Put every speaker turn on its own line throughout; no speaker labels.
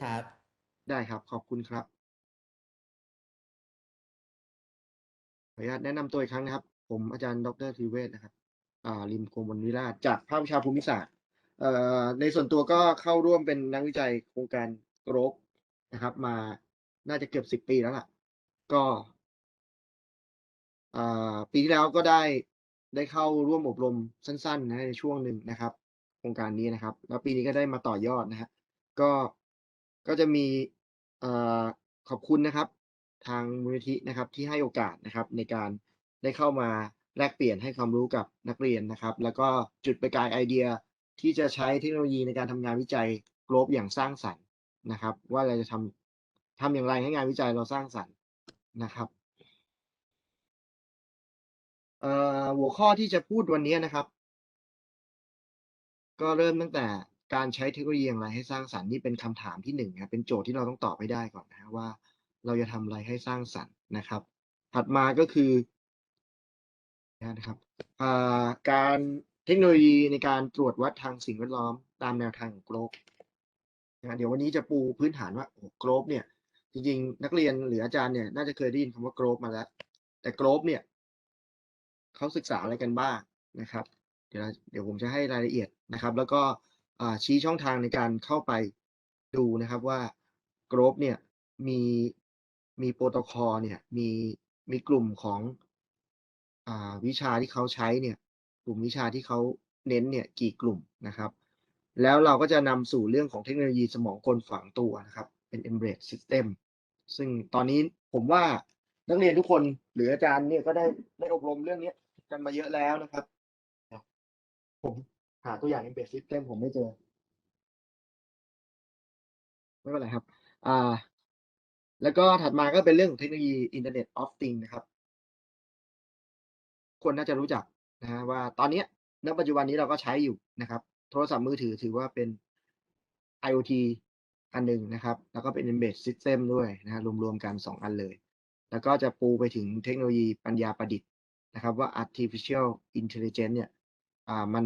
ครับ
ได้ครับ ขอบคุณครับ ขออนุญาตแนะนำตัวอีกครั้งนะครับ ผมอาจารย์ดรธีเวชนะครับ อ่าริมโกมลวิราชจากภาควิชาภูมิศาสตร์เอ่อในส่วนตัวก็เข้าร่วมเป็นนักวิจัยโครงการโกรกนะครับ มาน่าจะเกือบสิบปีแล้วล่ะ ก็อ่าปีที่แล้วก็ได้ได้เข้าร่วมอบรมสั้นๆนะในช่วงหนึ่งนะครับ โครงการนี้นะครับ แล้วปีนี้ก็ได้มาต่อยอดนะครับก็ ก็จะมีอขอบคุณนะครับ ทางมูลนิธินะครับที่ให้โอกาสนะครับในการได้เข้ามาแลกเปลี่ยนให้ความรู้กับนักเรียนนะครับ แล้วก็จุดประกายไอเดียที่จะใช้เทคโนโลยีในการทำงานวิจัยโกลบอย่างสร้างสรรค์นะครับ ว่าเราจะทำทำอย่างไรให้งานวิจัยเราสร้างสรรค์นะครับหัวข้อที่จะพูดวันนี้นะครับ ก็เริ่มตั้งแต่ การใช้เทคโนโลยีอย่างไรให้สร้างสรรค์นี่เป็นคำถามที่หนึ่งครับเป็นโจทย์ที่เราต้องตอบให้ได้ก่อนนะฮะว่า เราจะทำอะไรให้สร้างสรรค์นะครับ ถัดมาก็คือนะครับอ่าการเทคโนโลยีในการตรวจวัดทางสิ่งแวดล้อมตามแนวทางของโกลบนะเดี๋ยววันนี้จะปูพื้นฐานว่าโอ้โกลบเนี่ย จริงๆ นักเรียนหรืออาจารย์เนี่ยน่าจะเคยได้ยินคำว่าโกลบมาแล้ว แต่โกลบเนี่ยเขาศึกษาอะไรกันบ้างนะครับ เดี๋ยวเดี๋ยวผมจะให้รายละเอียดนะครับ แล้วก็ ชี้ช่องทางในการเข้าไปดูนะครับว่าโกลบเนี่ยมีมีโปรโตคอลเนี่ยมีมีกลุ่มของอวิชาที่เขาใช้เนี่ยกลุ่มวิชาที่เขาเน้นเนี่ยกี่กลุ่มนะครับ แล้วเราก็จะนำสู่เรื่องของเทคโนโลยีสมองกลฝังตัวนะครับ เป็น embedded system ซึ่งตอนนี้ผมว่านักเรียนทุกคนหรืออาจารย์เนี่ยก็ได้ได้อบรมเรื่องนี้กันมาเยอะแล้วนะครับ ผม หาตัวอย่าง embedded system ผมไม่เจอ ไม่เป็นไรครับ อ่า แล้วก็ถัดมาก็เป็นเรื่องของเทคโนโลยี Internet of Things นะครับ คนน่าจะรู้จักนะฮะว่าตอนนี้ยณปัจจุบันนี้เราก็ใช้อยู่นะครับ โทรศัพท์มือถือถือว่าเป็น IoT อันหนึ่งนะครับ แล้วก็เป็น Embedded System ด้วยนะฮะรวมๆกันสองอันเลย แล้วก็จะปูไปถึงเทคโนโลยีปัญญาประดิษฐ์นะครับว่า Artificial Intelligence เนี่ย อ่า มัน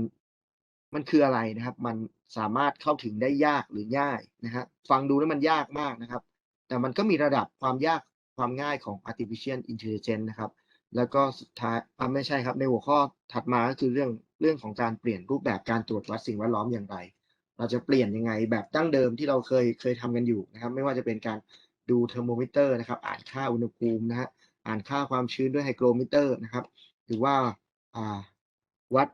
มันคืออะไรนะครับ มันสามารถเข้าถึงได้ยากหรือง่ายนะฮะฟังดูแล้วมันยากมากนะครับ แต่มันก็มีระดับความยากความง่ายของ artificial intelligence นะครับ แล้วก็สุดท้ายไม่ใช่ครับ ในหัวข้อถัดมาก็คือเรื่องเรื่องของการเปลี่ยนรูปแบบการตรวจวัดสิ่งแวดล้อมอย่างไร เราจะเปลี่ยนยังไงแบบดั้งเดิมที่เราเคยเคยทำกันอยู่นะครับ ไม่ว่าจะเป็นการดูเทอร์โมมิเตอร์นะครับ อ่านค่าอุณหภูมินะฮะอ่านค่าความชื้นด้วยไฮโกรมิเตอร์นะครับ หรือว่าวัด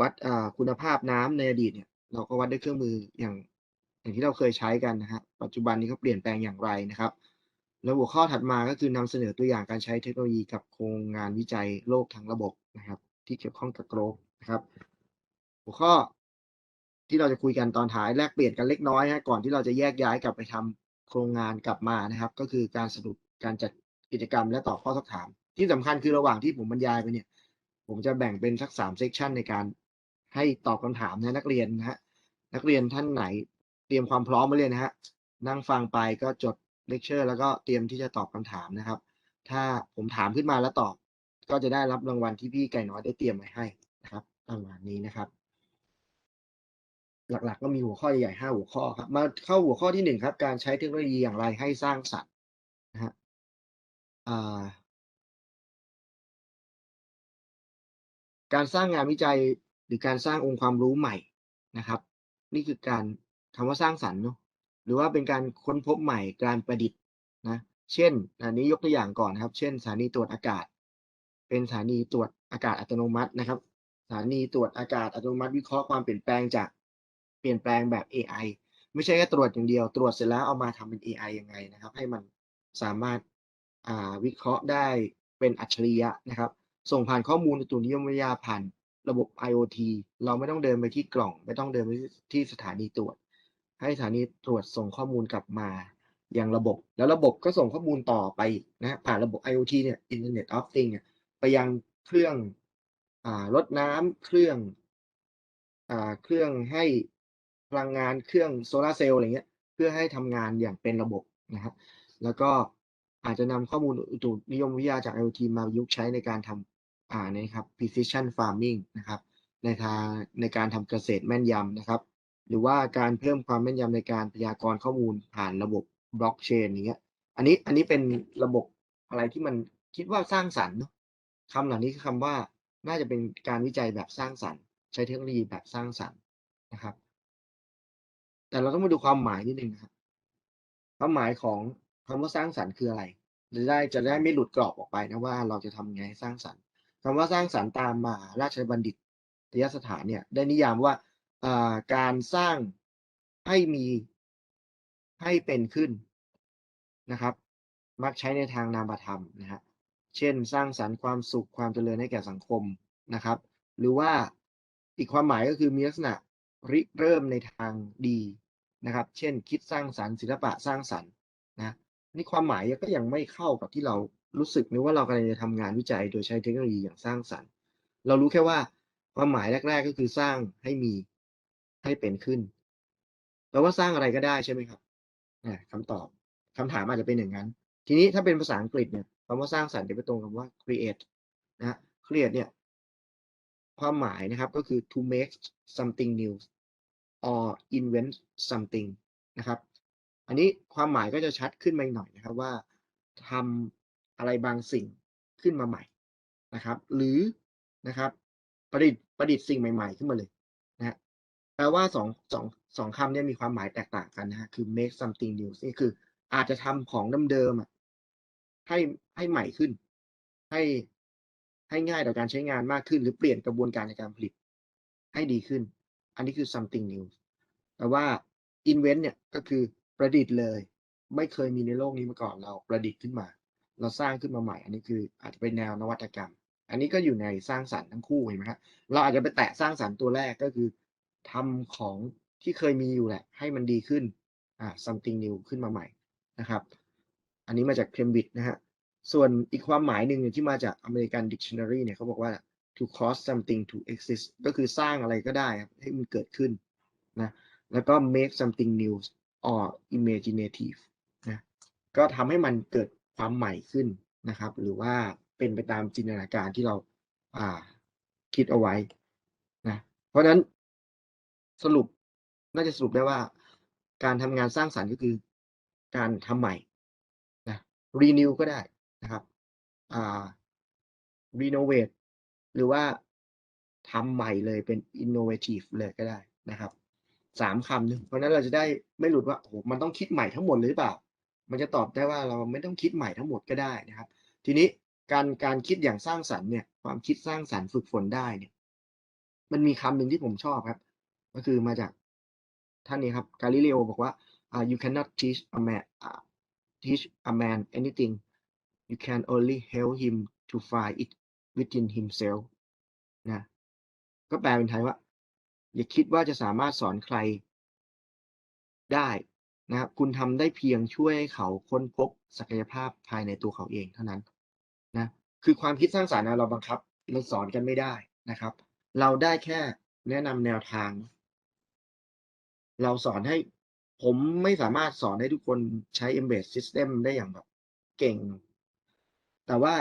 วัดอ่าคุณภาพน้ำในอดีตเนี่ย เราก็วัดด้วยเครื่องมืออย่าง อย่างที่เราเคยใช้กันนะฮะปัจจุบันนี้เขาเปลี่ยนแปลงอย่างไรนะครับ แล้วหัวข้อถัดมาก็คือนำเสนอตัวอย่างการใช้เทคโนโลยีกับโครงงานวิจัยโลกทั้งระบบนะครับ ที่เกี่ยวข้องกับโกลบนะครับ หัวข้อที่เราจะคุยกันตอนท้ายแลกเปลี่ยนกันเล็กน้อยฮะก่อนที่เราจะแยกย้ายกลับไปทำโครงงานกลับมานะครับ ก็คือการสรุปการจัดกิจกรรมและตอบข้อสักถาม ที่สำคัญคือระหว่างที่ผมบรรยายไปเนี่ย ผมจะแบ่งเป็นสักสามเซกชันในการ ให้ตอบคำถามนะนักเรียนนะฮะนักเรียนท่านไหน เตรียมความพร้อมมาเลยนะฮะนั่งฟังไปก็จดเลคเชอร์แล้วก็เตรียมที่จะตอบคำถามนะครับ ถ้าผมถามขึ้นมาแล้วตอบ ก็จะได้รับรางวัลที่พี่ไก่น้อยได้เตรียมไว้ให้นะครับประมาณนี้นะครับ หลักๆ ก็มีหัวข้อใหญ่ๆห้าหัวข้อครับ มาเข้าหัวข้อที่หนึ่งครับ การใช้เทคโนโลยีอย่างไรให้สร้างสรรค์นะฮะอ่าการสร้างงานวิจัย รือการสร้างองค์ความรู้ใหม่นะครับ นี่คือการคำว่าสร้างสรรค์เนาะหรือว่าเป็นการค้นพบใหม่การประดิษฐ์นะเช่นอันนี้ยกตัวอย่างก่อนนะครับ เช่นสถานีตรวจอากาศ เป็นสถานีตรวจอากาศอัตโนมัตินะครับสถานีตรวจอากาศอัตโนมัติวิเคราะห์ความเปลี่ยนแปลงจากเปลี่ยนแปลงแบบ AI ไม่ใช่แค่ตรวจอย่างเดียว ตรวจเสร็จแล้วเอามาทำเป็น AI ยังไงนะครับ ให้มันสามารถาวิเคราะห์ได้เป็นอัจฉริยะนะครับ ส่งผ่านข้อมูลอุตุนิยมวิทยาผ่าน ระบบ IoT เราไม่ต้องเดินไปที่กล่อง ไม่ต้องเดินไปที่สถานีตรวจ ให้สถานีตรวจส่งข้อมูลกลับมาอยังระบบ แล้วระบบก็ส่งข้อมูลต่อไปนะผ่านระบบ IoT เนี่ย Internet of Things เนี่ยไปยังเครื่องอ่ารดน้ำเครื่องอ่าเครื่องให้พลังงานเครื่องโซลาร์เซลล์อะไรเงี้ย เพื่อให้ทำงานอย่างเป็นระบบนะฮะแล้วก็อาจจะนำข้อมูลอุตุนิยมวิทยาจาก IoT มาประยุกต์ใช้ในการทำ อ่านะครับ precision farming นะครับ ในทางในการทำเกษตรแม่นยำนะครับ หรือว่าการเพิ่มความแม่นยำในการพยากรณ์ข้อมูลผ่านระบบบล็อกเชนอย่างเงี้ย อันนี้อันนี้เป็นระบบอะไรที่มันคิดว่าสร้างสรรค์เนอะคำเหล่านี้คือคำว่าน่าจะเป็นการวิจัยแบบสร้างสรรค์ ใช้เทคโนโลยีแบบสร้างสรรค์นะครับ แต่เราต้องมาดูความหมายนิดนึงนะครับความหมายของคำว่าสร้างสรรค์คืออะไรจะได้จะได้ไม่หลุดกรอบออกไปนะว่าเราจะทำไงให้สร้างสรรค์ คำว่าสร้างสรรค์ตามมาราชบัณฑิตยสถานเนี่ย ได้นิยามว่าการสร้างให้มีให้เป็นขึ้นนะครับ มักใช้ในทางนามธรรมนะฮะเช่น สร้างสรรค์ความสุขความเจริญให้แก่สังคมนะครับ หรือว่าอีกความหมายก็คือมีลักษณะริเริ่มในทางดีนะครับ เช่น คิดสร้างสรรค์ศิลปะสร้างสรรค์นะนี่ความหมายก็ยังไม่เข้ากับที่เรา รู้สึกนึกว่าเรากำลังจะทำงานวิจัยโดยใช้เทคโนโลยีอย่างสร้างสรรค์ เรารู้แค่ว่าความหมายแรก ๆ ก็คือสร้างให้มีให้เป็นขึ้นแปลว่าสร้างอะไรก็ได้ใช่ไหมครับอ่าคำตอบคำถามอาจจะเป็นอย่างนั้น ทีนี้ถ้าเป็นภาษาอังกฤษเนี่ยคำว่าสร้างสรรค์จะไปตรงกับว่า create นะ create เนี่ยความหมายนะครับก็คือ to make something new or invent something นะครับ อันนี้ความหมายก็จะชัดขึ้นมาหน่อยนะครับว่าทำ อะไรบางสิ่งขึ้นมาใหม่นะครับ หรือนะครับ ประดิษฐ์ประดิษฐ์สิ่งใหม่ ๆ ขึ้นมาเลยนะฮะแปลว่าสองสองสองคำเนี่ยมีความหมายแตกต่างกันนะฮะคือ make something new นี่คืออาจจะทำของเดิมๆให้ให้ใหม่ขึ้น ให้ให้ง่ายต่อการใช้งานมากขึ้น หรือเปลี่ยนกระบวนการในการผลิต ให้ดีขึ้น อันนี้คือ something new แต่ว่า invent เนี่ยก็คือประดิษฐ์เลย ไม่เคยมีในโลกนี้มาก่อนเราประดิษฐ์ขึ้นมา เราสร้างขึ้นมาใหม่ อันนี้คืออาจจะเป็นแนวนวัตกรรม อันนี้ก็อยู่ในสร้างสรรค์ทั้งคู่เห็นไหมครับเราอาจจะไปแตะสร้างสรรค์ตัวแรกก็คือทำของที่เคยมีอยู่แหละ ให้มันดีขึ้นอ่า something new ขึ้นมาใหม่นะครับ อันนี้มาจาก Cambridge นะฮะส่วนอีกความหมายหนึ่งที่มาจาก American Dictionary เนี่ยเขาบอกว่า to cause something to exist ก็คือสร้างอะไรก็ได้ให้มันเกิดขึ้นนะแล้วก็ make something new or imaginative นะก็ทำให้มันเกิด ความใหม่ขึ้นนะครับ หรือว่าเป็นไปตามจินตนาการที่เราอ่าคิดเอาไว้นะเพราะฉะนั้นสรุปน่าจะสรุปได้ว่า การทำงานสร้างสรรค์ก็คือ การทำใหม่นะ renew ก็ได้นะครับอ่า renovate หรือว่าทำใหม่เลยเป็น innovative เลยก็ได้นะครับสามคำหนึ่งเพราะนั้นเราจะได้ไม่หลุดว่าโอ้โหมันต้องคิดใหม่ทั้งหมดหรือเปล่า มันจะตอบได้ว่าเราไม่ต้องคิดใหม่ทั้งหมดก็ได้นะครับ ทีนี้การการคิดอย่างสร้างสรรค์เนี่ยความคิดสร้างสรรค์ฝึกฝนได้เนี่ย มันมีคำหนึ่งที่ผมชอบครับ ก็คือมาจากท่านนี้ครับกาลิเลโอบอกว่า uh, you cannot teach a man uh, teach a man anything you can only help him to find it within himself นะ ก็แปลเป็นไทยว่า อย่าคิดว่าจะสามารถสอนใครได้ นะครับ คุณทำได้เพียงช่วยให้เขาค้นพบศักยภาพภายในตัวเขาเองเท่านั้นนะ คือความคิดสร้างสรรค์เราบังคับเราสอนกันไม่ได้นะครับ เราได้แค่แนะนำแนวทาง เราสอนให้ผมไม่สามารถสอนให้ทุกคนใช้ embed system ได้อย่างแบบเก่ง แต่ว่า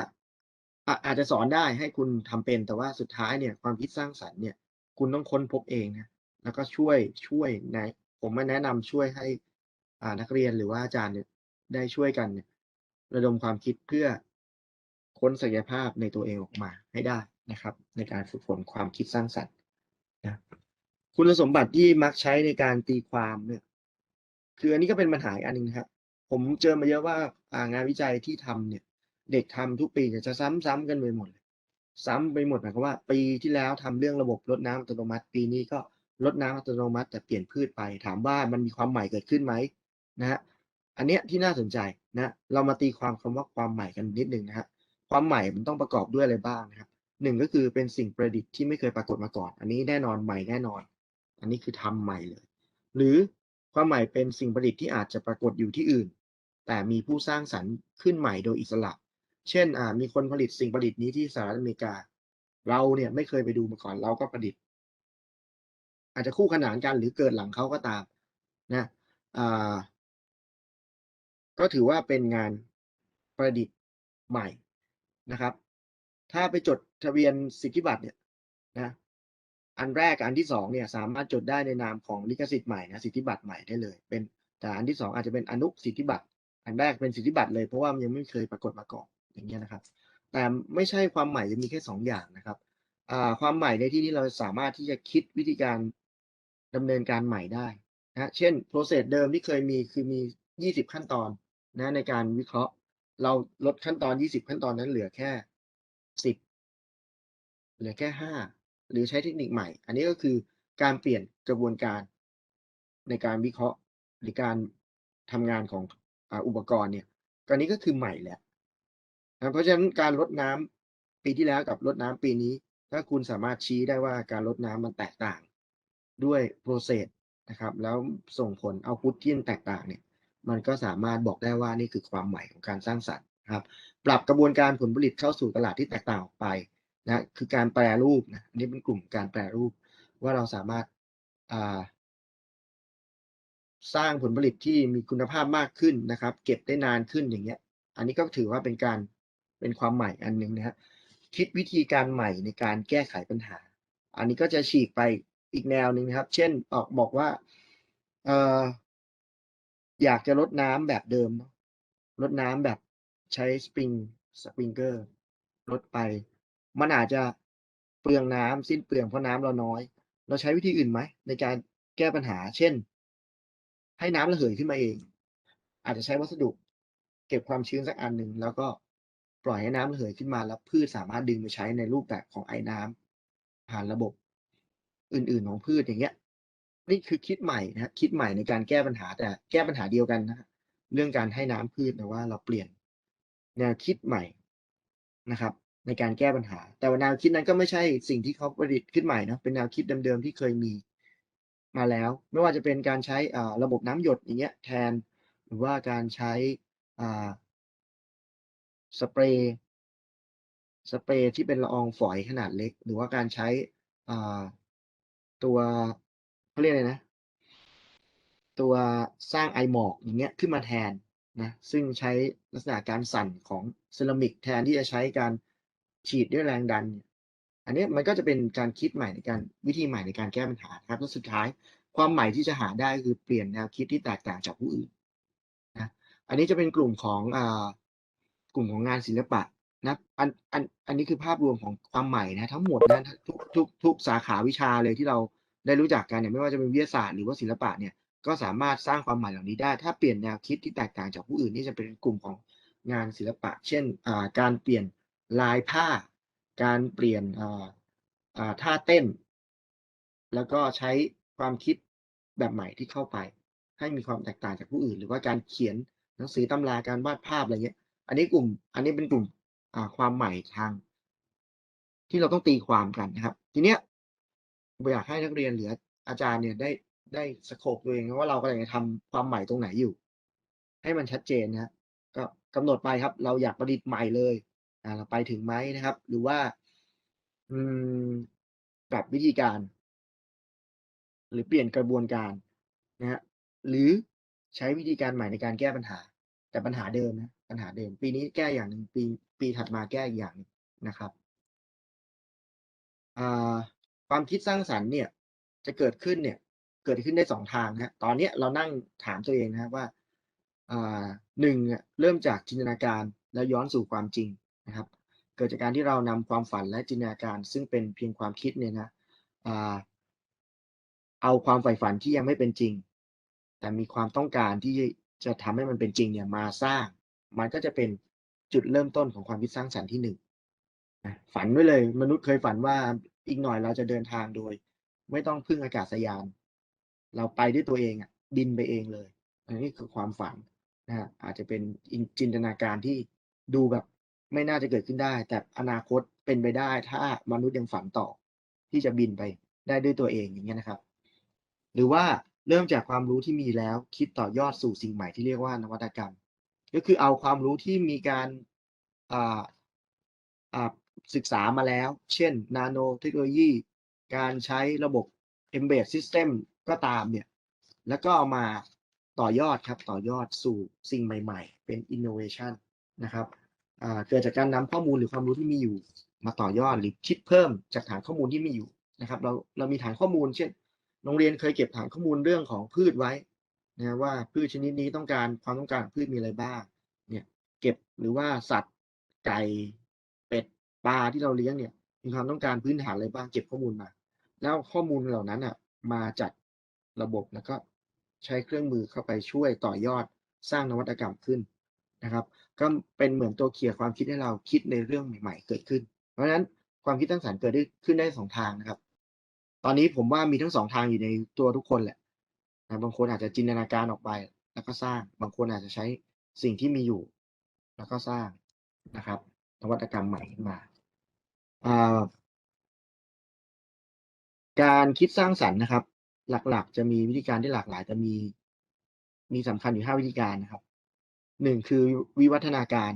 อาจจะสอนได้ให้คุณทำเป็น แต่ว่าสุดท้ายเนี่ย ความคิดสร้างสรรค์เนี่ย คุณต้องค้นพบเองนะ แล้วก็ช่วยช่วยในผมมาแนะนำช่วยให้ นักเรียนหรือว่าอาจารย์เนี่ยได้ช่วยกันเนี่ยระดมความคิดเพื่อค้นศักยภาพในตัวเองออกมาให้ได้นะครับ ในการฝึกฝนความคิดสร้างสรรค์นะคุณสมบัติที่มักใช้ในการตีความเนี่ยคืออันนี้ก็เป็นปัญหาอันหนึ่งครับผมเจอมาเยอะว่าางานวิจัยที่ทำเนี่ย เด็กทำทุกปีจะซ้ำๆกันไปหมดเลยซ้ำไปหมดหมายความว่า ปีที่แล้วทำเรื่องระบบรดน้ำอัตโนมัติ ปีนี้ก็รดน้ำอัตโนมัติ แต่เปลี่ยนพืชไป ถามว่ามันมีความใหม่เกิดขึ้นไหม นะฮะอันเนี้ยที่น่าสนใจนะเรามาตีความคำว่าความใหม่กันนิดหนึ่งนะฮะความใหม่มันต้องประกอบด้วยอะไรบ้างนะครับหนึ่งก็คือเป็นสิ่งประดิษฐ์ที่ไม่เคยปรากฏมาก่อน อันนี้แน่นอนใหม่แน่นอน อันนี้คือทำใหม่เลย หรือความใหม่เป็นสิ่งประดิษฐ์ที่อาจจะปรากฏอยู่ที่อื่น แต่มีผู้สร้างสรรค์ขึ้นใหม่โดยอิสระ เช่นอ่ามีคนผลิตสิ่งประดิษฐ์นี้ที่สหรัฐอเมริกา เราเนี่ยไม่เคยไปดูมาก่อนเราก็ประดิษฐ์ อาจจะคู่ขนานกันหรือเกิดหลังเขาก็ตามนะอ่า ก็ถือว่าเป็นงานประดิษฐ์ใหม่นะครับ ถ้าไปจดทะเบียนสิทธิบัตรเนี่ยนะอันแรกอันที่สองเนี่ยสามารถจดได้ในนามของลิขสิทธิ์ใหม่นะสิทธิบัตรใหม่ได้เลย เป็นแต่อันที่สองอาจจะเป็นอนุสิทธิบัตรอันแรกเป็นสิทธิบัตรเลยเพราะว่ามันยังไม่เคยปรากฏมาก่อนอย่างเงี้ยนะครับ แต่ไม่ใช่ความใหม่จะมีแค่สองอย่างนะครับความใหม่ในที่นี้เราสามารถที่จะคิดวิธีการดำเนินการใหม่ได้นะเช่น process เดิมที่เคยมีคือมี 20 ขั้นตอนนะในการวิเคราะห์ เราลดขั้นตอน 20 ขั้นตอนนั้นเหลือแค่ 10 เหลือแค่ 5 หรือใช้เทคนิคใหม่ อันนี้ก็คือการเปลี่ยนกระบวนการในการวิเคราะห์หรือการทำงานของอุปกรณ์เนี่ยก็นี้ก็คือใหม่แหละนะเพราะฉะนั้นการลดน้ำปีที่แล้วกับลดน้ำปีนี้ ถ้าคุณสามารถชี้ได้ว่าการลดน้ำมันแตกต่าง ด้วย process นะครับ แล้วส่งผลเอาพุทที่แตกต่างเนี่ย มันก็สามารถบอกได้ว่านี่คือความใหม่ของการสร้างสรรค์นะครับ ปรับกระบวนการผลผลิตเข้าสู่ตลาดที่แตกต่างออกไปนะคือการแปรรูปนะอันนี้เป็นกลุ่มการแปรรูป ว่าเราสามารถาสร้างผลผลิตที่มีคุณภาพมากขึ้นนะครับ เก็บได้นานขึ้นอย่างเงี้ย อันนี้ก็ถือว่าเป็นการเป็นความใหม่อันหนึ่งนะฮะคิดวิธีการใหม่ในการแก้ไขปัญหา อันนี้ก็จะฉีกไปอีกแนวหนึ่งนะครับ เช่นออกบอกว่า อยากจะลดน้ำแบบเดิมลดน้ำแบบใช้สปริงสปริงเกอร์ลดไป มันอาจจะเปลืองน้ำสิ้นเปลืองเพราะน้ำเราน้อย เราใช้วิธีอื่นไหมในการแก้ปัญหา เช่น ให้น้ำระเหยขึ้นมาเอง อาจจะใช้วัสดุ เก็บความชื้นสักอันหนึ่งแล้วก็ปล่อยให้น้ำระเหยขึ้นมาแล้วพืชสามารถดึงไปใช้ในรูปแบบของไอ้น้ำผ่านระบบอื่นๆของพืชอย่างเงี้ย นี่คือคิดใหม่นะคิดใหม่ในการแก้ปัญหาแต่แก้ปัญหาเดียวกันนะฮะเรื่องการให้น้ำพืชแต่ว่าเราเปลี่ยนแนวคิดใหม่นะครับ ในการแก้ปัญหา แต่ว่าแนวคิดนั้นก็ไม่ใช่สิ่งที่เขาประดิษฐ์ขึ้นใหม่นะเป็นแนวคิดเดิมๆที่เคยมีมาแล้ว ไม่ว่าจะเป็นการใช้ระบบน้ำหยดอย่างเงี้ยแทน หรือว่าการใช้สเปรย์สเปรย์ที่เป็นละอองฝอยขนาดเล็ก หรือว่าการใช้ตัว เขาเรียกอะไรนะ ตัวสร้างไอหมอกอย่างเงี้ยขึ้นมาแทนนะซึ่งใช้ลักษณะการสั่นของเซรามิกแทนที่จะใช้การฉีดด้วยแรงดัน อันนี้มันก็จะเป็นการคิดใหม่ในการวิธีใหม่ในการแก้ปัญหาครับแล้วสุดท้ายความใหม่ที่จะหาได้คือเปลี่ยนแนวคิดที่แตกต่างจากผู้อื่นนะอันนี้จะเป็นกลุ่มของอ่ากลุ่มของงานศิลปะนะอันอันอันนี้คือภาพรวมของความใหม่นะทั้งหมดนะทุกทุกทุกสาขาวิชาเลยที่เรา ได้รู้จักกันเนี่ยไม่ว่าจะเป็นวิทยาศาสตร์หรือว่าศิลปะเนี่ยก็สามารถสร้างความใหม่เหล่านี้ได้ ถ้าเปลี่ยนแนวคิดที่แตกต่างจากผู้อื่นนี่จะเป็นกลุ่มของงานศิลปะ เช่นอ่าการเปลี่ยนลายผ้า การเปลี่ยนอ่าท่าเต้น แล้วก็ใช้ความคิดแบบใหม่ที่เข้าไป ให้มีความแตกต่างจากผู้อื่น หรือว่าการเขียนหนังสือตำราการวาดภาพอะไรเงี้ย อันนี้กลุ่ม อันนี้เป็นกลุ่มอ่าความใหม่ทาง ที่เราต้องตีความกันนะครับ ทีเนี้ย อยากให้นักเรียนหรืออาจารย์เนี่ยได้ได้สโคปตัวเองว่าเรากำลังจะทำความใหม่ตรงไหนอยู่ ให้มันชัดเจนนะก็กำหนดไปครับ เราอยากประดิษฐ์ใหม่เลยอ่าเราไปถึงไหมนะครับ หรือว่า อืมปรับวิธีการ หรือเปลี่ยนกระบวนการนะฮะหรือใช้วิธีการใหม่ในการแก้ปัญหา แต่ปัญหาเดิมนะปัญหาเดิม ปีนี้แก้อย่างหนึ่งปี ปีถัดมาแก้อีกอย่างนึงนะครับอ่า ความคิดสร้างสรรค์เนี่ยจะเกิดขึ้นเนี่ยเกิดขึ้นได้สองทางนะตอนเนี้ยเรานั่งถามตัวเองนะครับว่าอ่าหนึ่งเริ่มจากจินตนาการแล้วย้อนสู่ความจริงนะครับ เกิดจากการที่เรานำความฝันและจินตนาการ ซึ่งเป็นเพียงความคิดเนี่ยนะอ่าเอาความใฝ่ฝันที่ยังไม่เป็นจริง แต่มีความต้องการที่จะทำให้มันเป็นจริงเนี่ยมาสร้าง มันก็จะเป็นจุดเริ่มต้นของความคิดสร้างสรรค์ที่หนึ่งฝันไว้เลย มนุษย์เคยฝันว่า อีกหน่อยเราจะเดินทางโดย ไม่ต้องพึ่งอากาศยาน เราไปด้วยตัวเองอะ บินไปเองเลย อันนี้คือความฝันนะฮะอาจจะเป็นจินตนาการที่ดูแบบไม่น่าจะเกิดขึ้นได้ แต่อนาคตเป็นไปได้ ถ้ามนุษย์ยังฝันต่อ ที่จะบินไปได้ด้วยตัวเองอย่างเงี้ยนะครับ หรือว่าเริ่มจากความรู้ที่มีแล้วคิดต่อยอดสู่สิ่งใหม่ที่เรียกว่านวัตกรรม ก็คือเอาความรู้ที่มีการอ่าอ่า ศึกษามาแล้ว เช่น นาโนเทคโนโลยี การใช้ระบบ embed system ก็ตามเนี่ย แล้วก็เอามาต่อยอดครับ ต่อยอดสู่สิ่งใหม่ๆ เป็น innovation นะครับเกิดจากการนำข้อมูลหรือความรู้ที่มีอยู่ มาต่อยอดหรือคิดเพิ่มจากฐานข้อมูลที่มีอยู่นะครับ เราเรามีฐานข้อมูล เช่น โรงเรียนเคยเก็บฐานข้อมูลเรื่องของพืชไว้นะว่าพืชชนิดนี้ต้องการความต้องการพืชมีอะไรบ้าง เนี่ย เก็บหรือว่าสัตว์ไก่ ปลาที่เราเลี้ยงเนี่ยมีความต้องการพื้นฐานอะไรบ้างเก็บข้อมูลมา แล้วข้อมูลเหล่านั้นอะมาจัดระบบแล้วก็ใช้เครื่องมือเข้าไปช่วยต่อยอดสร้างนวัตกรรมขึ้นนะครับ ก็เป็นเหมือนตัวเคียร์ความคิดให้เราคิดในเรื่องใหม่ ๆ เกิดขึ้น เพราะฉะนั้นความคิดสร้างสรรค์เกิดได้ขึ้นได้สองทางนะครับ ตอนนี้ผมว่ามีทั้งสองทางอยู่ในตัวทุกคนแหละนะบางคนอาจจะจินตนาการออกไป แล้วก็สร้าง บางคนอาจจะใช้สิ่งที่มีอยู่ แล้วก็สร้างนะครับนวัตกรรมใหม่ขึ้นมา การคิดสร้างสรรค์นะครับ หลักๆ จะมีวิธีการที่หลากหลาย แต่มีมีสำคัญอยู่ห้าวิธีการนะครับหนึ่งคือวิวัฒนาการ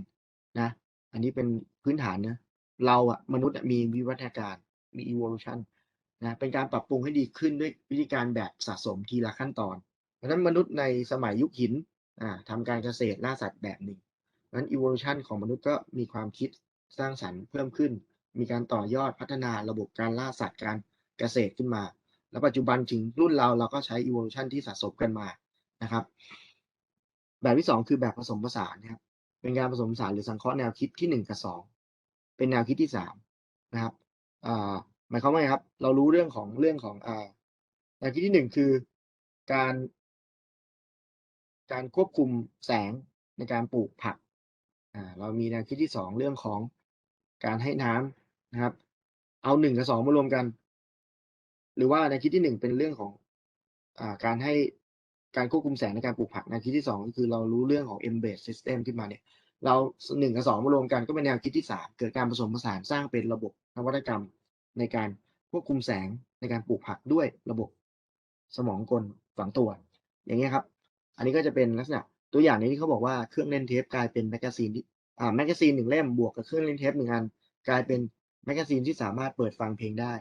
นะ อันนี้เป็นพื้นฐานนะเราอะมนุษย์มีวิวัฒนาการมี evolution นะเป็นการปรับปรุงให้ดีขึ้นด้วยวิธีการแบบสะสมทีละขั้นตอน เพราะฉะนั้นมนุษย์ในสมัยยุคหินอ่าทำการเกษตรล่าสัตว์แบบหนึ่งเพราะฉะนั้น evolution ของมนุษย์ก็มีความคิดสร้างสรรค์เพิ่มขึ้น มีการต่อยอดพัฒนาระบบการล่าสัตว์การเกษตรขึ้นมา แล้วปัจจุบันถึงรุ่นเราเราก็ใช้ evolution ที่สะสมกันมานะครับ แบบที่สองคือแบบผสมผสานนะครับ เป็นการผสมผสานหรือสังเคราะห์แนวคิดที่หนึ่งกับสองเป็นแนวคิดที่สามนะครับหมายความว่าไงครับ เรารู้เรื่องของเรื่องของแนวคิดที่หนึ่งคือการ การควบคุมแสงในการปลูกผักอ่าเรามีแนวคิดที่สองเรื่องของการให้น้ำ นะครับ เอาหนึ่งกับสองมารวมกัน หรือว่าแนคิดที่หนึ่งเป็นเรื่องของอ่าการให้การควบคุมแสงในการปลูกผักแนคิดที่สองก็คือเรารู้เรื่องของ embed system ขึ้นมาเนี่ย เราหนึ่งกับสองมารวมกันก็เป็นแนวคิดที่สามเกิดการผสมผสานสร้างเป็นระบบนวัตกรรมในการควบคุมแสงในการปลูกผักด้วยระบบสมองกลฝังตัว อย่างเงี้ยครับ อันนี้ก็จะเป็นลักษณะตัวอย่างนี้ที่เขาบอกว่าเครื่องเล่นเทปกลายเป็นแมกกาซีนที่อ่าแมกกาซีนหนึ่งเล่มบวกกับเครื่องเล่นเทปหนึ่งอันกลายเป็น แมกกาซีนที่สามารถเปิดฟังเพลงได้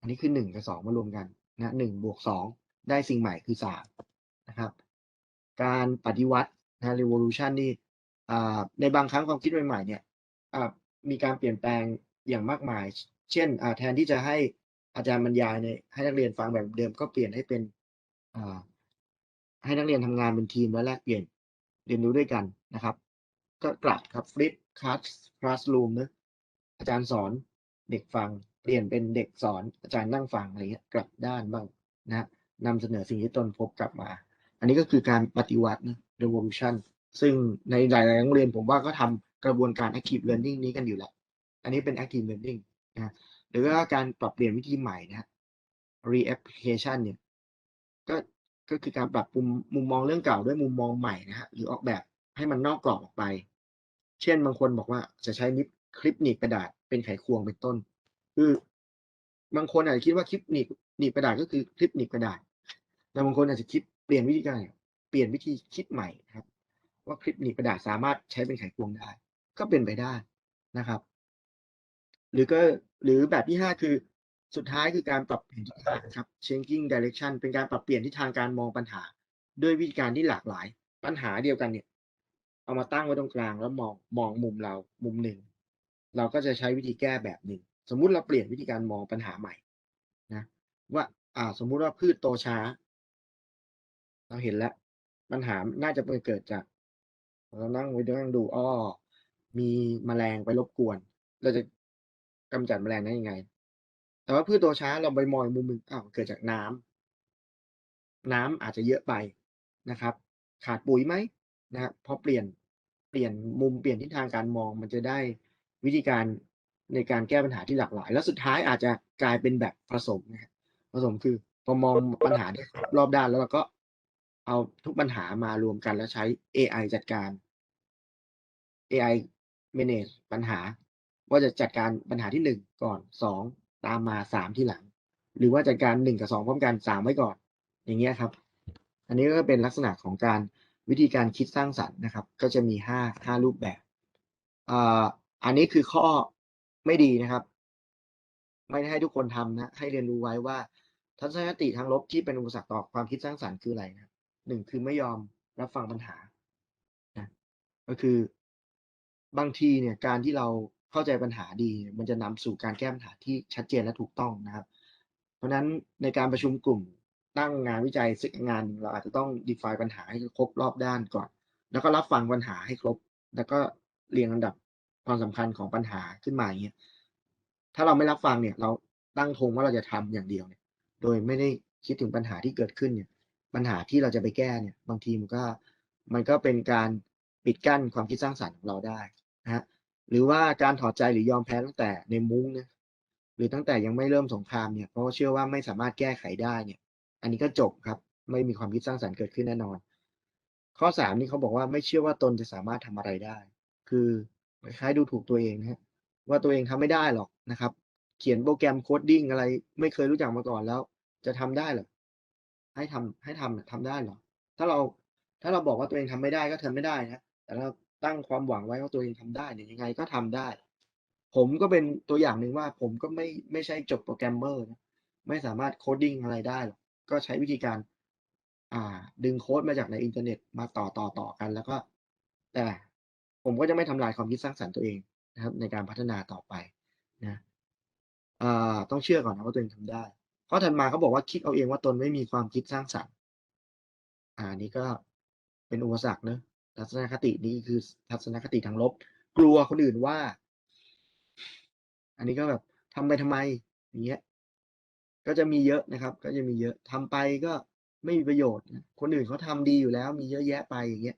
อันนี้คือหนึ่งกับสองมารวมกันนะหนึ่งบวกสองได้สิ่งใหม่คือสามนะครับ การปฏิวัตินะ revolution นี่ในบางครั้งความคิดใหม่ๆเนี่ยมีการเปลี่ยนแปลงอย่างมากมาย เช่นแทนที่จะให้อาจารย์บรรยายเนี่ยให้นักเรียนฟังแบบเดิมก็เปลี่ยนให้เป็นให้นักเรียนทำงานเป็นทีมและแลกเปลี่ยนเรียนรู้ด้วยกันนะครับ ก็กลับครับ flip class classroom นะ อาจารย์สอนเด็กฟัง เปลี่ยนเป็นเด็กสอน อาจารย์นั่งฟังอะไรเงี้ยกลับด้านบ้างนะนำเสนอสิ่งที่ตนพบกลับมา อันนี้ก็คือการปฏิวัตินะ revolution ซึ่งในหลายๆโรงเรียนผมว่าก็ทำกระบวนการ active learning นี้กันอยู่แล้ว อันนี้เป็น active learning นะหรือว่าการปรับเปลี่ยนวิธีใหม่นะ reapplication เนี่ยก็ก็คือการปรับปรุงมุมมองเรื่องเก่าด้วยมุมมองใหม่นะฮะหรือออกแบบให้มันนอกกรอบออกไป เช่นบางคนบอกว่าจะใช้นิป คลิปหนีบกระดาษเป็นไขควงเป็นต้น คือบางคนอาจจะคิดว่าคลิปหนีบหนีบกระดาษก็คือคลิปหนีบกระดาษ แต่บางคนอาจจะคิดเปลี่ยนวิธีการเปลี่ยนวิธีคิดใหม่นะครับ ว่าคลิปหนีบกระดาษสามารถใช้เป็นไขควงได้ ก็เป็นไปได้นะครับ หรือก็หรือแบบที่ห้าคือสุดท้ายคือการปรับเปลี่ยนทิศทางครับ changing direction เป็นการปรับเปลี่ยนทิศทางการมองปัญหา ด้วยวิธีการที่หลากหลาย ปัญหาเดียวกันเนี่ย เอามาตั้งไว้ตรงกลางแล้วมองมองมุมเรา มุมหนึ่ง เราก็จะใช้วิธีแก้แบบหนึ่ง สมมุติเราเปลี่ยนวิธีการมองปัญหาใหม่นะว่าอ่าสมมุติว่าพืชโตช้า เราเห็นแล้ว ปัญหาน่าจะเกิดจาก เรานั่งไว้นั่งดูอ้อมีแมลงไปรบกวน เราจะกำจัดแมลงได้ยังไง แต่ว่าพืชโตช้าเราไปมองมุมหนึ่งอ้าวเกิดจากน้ำน้ำอาจจะเยอะไปนะครับ ขาดปุ๋ยไหมนะครับพอเปลี่ยนเปลี่ยนมุมเปลี่ยนทิศทางการมองมันจะได้ วิธีการในการแก้ปัญหาที่หลากหลาย แล้วสุดท้ายอาจจะกลายเป็นแบบผสมนะครับผสมคือพอมองปัญหาได้รอบด้านแล้วเราก็เอาทุกปัญหามารวมกันแล้วใช้ AI จัดการ AI manage ปัญหา ว่าจะจัดการปัญหาที่หนึ่งก่อนสองตามมาสามที่หลัง หรือว่าจัดการหนึ่งกับสองพร้อมกันสามไว้ก่อน อย่างเงี้ยครับ อันนี้ก็เป็นลักษณะของการวิธีการคิดสร้างสรรค์นะครับ ก็จะมีห้าห้ารูปแบบ อันนี้คือข้อไม่ดีนะครับ ไม่ได้ให้ทุกคนทำนะให้เรียนรู้ไว้ว่า ทัศนคติทางลบที่เป็นอุปสรรคต่อความคิดสร้างสรรค์คืออะไรนะหนึ่งคือไม่ยอมรับฟังปัญหานะก็คือบางทีเนี่ยการที่เราเข้าใจปัญหาดี มันจะนำสู่การแก้ปัญหาที่ชัดเจนและถูกต้องนะครับ เพราะฉะนั้นในการประชุมกลุ่มตั้งงานวิจัยสักงานเราอาจจะต้อง define ปัญหาให้ครบรอบด้านก่อน แล้วก็รับฟังปัญหาให้ครบ แล้วก็เรียงลำดับ ความสำคัญของปัญหาขึ้นมาอย่างเงี้ยถ้าเราไม่รับฟังเนี่ย เราตั้งธงว่าเราจะทำอย่างเดียวเนี่ย โดยไม่ได้คิดถึงปัญหาที่เกิดขึ้นเนี่ย ปัญหาที่เราจะไปแก้เนี่ย บางทีมันก็มันก็เป็นการปิดกั้นความคิดสร้างสรรค์ของเราได้นะฮะหรือว่าการถอดใจหรือยอมแพ้ตั้งแต่ในมุ้งเนี่ยหรือตั้งแต่ยังไม่เริ่มสงครามเนี่ยเพราะเชื่อว่าไม่สามารถแก้ไขได้เนี่ย อันนี้ก็จบครับ ไม่มีความคิดสร้างสรรค์เกิดขึ้นแน่นอน ข้อสามนี่เขาบอกว่าไม่เชื่อว่าตนจะสามารถทำอะไรได้ คือ คล้ายดูถูกตัวเองนะฮะว่าตัวเองทำไม่ได้หรอกนะครับ เขียนโปรแกรมโคดดิ้งอะไร ไม่เคยรู้จักมาก่อนแล้ว จะทำได้หรอให้ทำให้ทำทำได้หรอถ้าเราถ้าเราบอกว่าตัวเองทำไม่ได้ก็ทำไม่ได้นะแต่เราตั้งความหวังไว้ว่าตัวเองทำได้เนี่ยยังไงก็ทำได้ ผมก็เป็นตัวอย่างหนึ่งว่าผมก็ไม่ไม่ใช่จบโปรแกรมเมอร์นะไม่สามารถโคดดิ้งอะไรได้หรอกก็ใช้วิธีการอ่า ดึงโค้ดมาจากในอินเทอร์เน็ตมาต่อต่อต่อกัน แล้วก็ แต่ ผมก็จะไม่ทำลายความคิดสร้างสรรค์ตัวเองนะครับ ในการพัฒนาต่อไปนะต้องเชื่อก่อนนะว่าตัวเองทำได้ ข้อถัดมาเขาบอกว่าคิดเอาเองว่าตนไม่มีความคิดสร้างสรรค์ อ่านี่ก็เป็นอุปสรรคเนอะทัศนคตินี้คือทัศนคติทางลบ กลัวคนอื่นว่า อันนี้ก็แบบทำไปทำไมอย่างเงี้ย ก็จะมีเยอะนะครับ ก็จะมีเยอะทำไปก็ไม่มีประโยชน์ คนอื่นเขาทำดีอยู่แล้ว มีเยอะแยะไปอย่างเงี้ย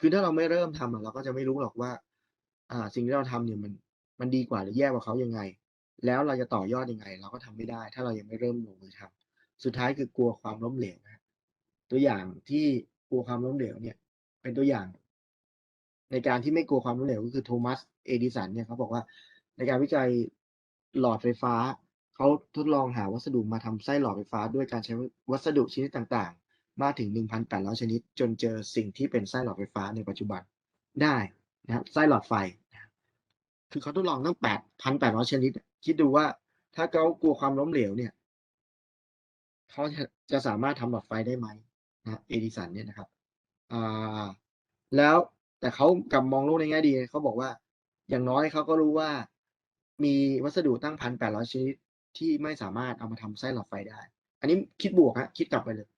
คือถ้าเราไม่เริ่มทำอะเราก็จะไม่รู้หรอกว่า อ่า สิ่งที่เราทำเนี่ยมัน มันดีกว่าหรือแย่กว่าเขายังไง แล้วเราจะต่อยอดยังไง เราก็ทำไม่ได้ ถ้าเรายังไม่เริ่มลงมือทำสุดท้ายคือกลัวความล้มเหลวนะตัวอย่างที่กลัวความล้มเหลวเนี่ย เป็นตัวอย่าง ในการที่ไม่กลัวความล้มเหลวก็คือโทมัสเอดิสันเนี่ยเขาบอกว่า ในการวิจัยหลอดไฟฟ้าเขาทดลองหาวัสดุมาทำไส้หลอดไฟฟ้าด้วยการใช้วัสดุชนิดต่าง มากถึง 1,800 ชนิด จนเจอสิ่งที่เป็นไส้หลอดไฟฟ้าในปัจจุบันได้นะครับไส้หลอดไฟ คือเขาทดลองตั้ง 8,800 ชนิด คิดดูว่าถ้าเขากลัวความล้มเหลวเนี่ยเขาจะจะสามารถทำหลอดไฟได้ไหมนะเอดิสันเนี่ยนะครับอ่าแล้วแต่เขากลับมองโลกในแง่ดีเขาบอกว่า อย่างน้อยเขาก็รู้ว่ามีวัสดุตั้งพันแปดร้อยชนิดที่ไม่สามารถเอามาทำไส้หลอดไฟได้ อันนี้คิดบวกฮะคิดกลับไปเลย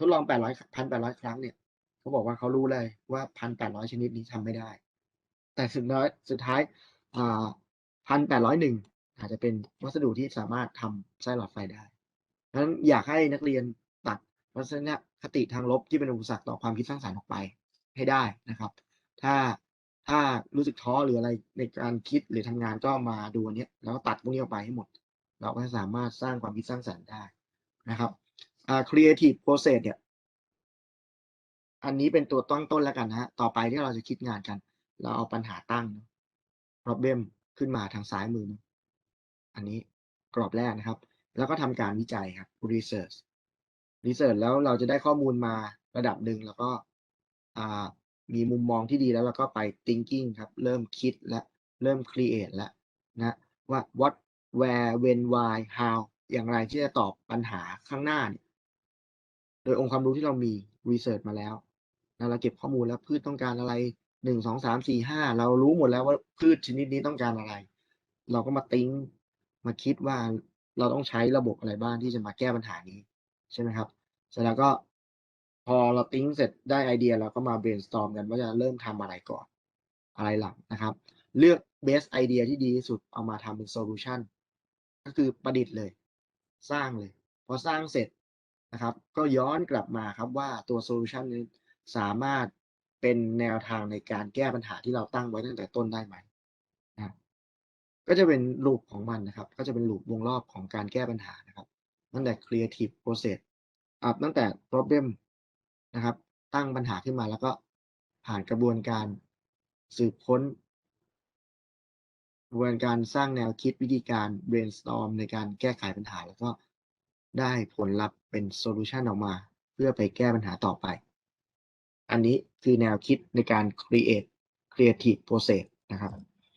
ทดลองแปดร้อยพันแปดร้อยครั้งเนี่ยเขาบอกว่าเขารู้เลยว่าพันแปดร้อยชนิดนี้ทำไม่ได้ แต่สุดท้ายสุดท้ายอ่าพันแปดร้อยหนึ่งอาจจะเป็นวัสดุที่สามารถทำไส้หลอดไฟได้ดังนั้นอยากให้นักเรียนตัดทัศนคติทางลบที่เป็นอุปสรรคต่อความคิดสร้างสรรค์ออกไปให้ได้นะครับ ถ้าถ้ารู้สึกท้อหรืออะไรในการคิดหรือทำงานก็มาดูอันนี้แล้วตัดพวกนี้ออกไปให้หมด เราก็สามารถสร้างความคิดสร้างสรรค์ได้นะครับ อ่า creative process เนี่ย อันนี้เป็นตัวตั้งต้นแล้วกันนะฮะ ต่อไปที่เราจะคิดงานกัน เราเอาปัญหาตั้ง problem ขึ้นมาทางซ้ายมือ อันนี้กรอบแรกนะครับ แล้วก็ทำการวิจัยครับ research research แล้วเราจะได้ข้อมูลมาระดับหนึ่งแล้วก็อ่ามีมุมมองที่ดีแล้วเราก็ไป thinking ครับ เริ่มคิดและเริ่ม create แล้วนะว่า what where when why how อย่างไรที่จะตอบปัญหาข้างหน้าเนี่ย โดยองค์ความรู้ที่เรามี research มาแล้วเราเก็บข้อมูลแล้วพืชต้องการอะไรหนึ่งสองสามสี่ห้าเรารู้หมดแล้วว่าพืชชนิดนี้ต้องการอะไร เราก็มาติ้งมาคิดว่าเราต้องใช้ระบบอะไรบ้างที่จะมาแก้ปัญหานี้ใช่ไหมครับ เสร็จแล้วก็พอเราติ้งเสร็จได้ไอเดียเราก็มา brainstorm กันว่าจะเริ่มทำอะไรก่อน อะไรหลังนะครับ เลือก best idea ที่ดีที่สุดเอามาทำเป็น solution ก็คือประดิษฐ์เลย สร้างเลย พอสร้างเสร็จ นะครับ ก็ย้อนกลับมาครับว่าตัว solution นี้สามารถเป็นแนวทางในการแก้ปัญหาที่เราตั้งไว้ตั้งแต่ต้นได้ไหมนะก็จะเป็นลูปของมันนะครับ ก็จะเป็นลูปวงรอบของการแก้ปัญหานะครับ ตั้งแต่ creative process อ่าตั้งแต่ problem นะครับ ตั้งปัญหาขึ้นมาแล้วก็ผ่านกระบวนการสืบค้น กระบวนการสร้างแนวคิดวิธีการ brainstorm ในการแก้ไขปัญหาแล้วก็ ได้ผลลัพธ์เป็นโซลูชันออกมา เพื่อไปแก้ปัญหาต่อไป อันนี้คือแนวคิดในการ create creative process นะครับ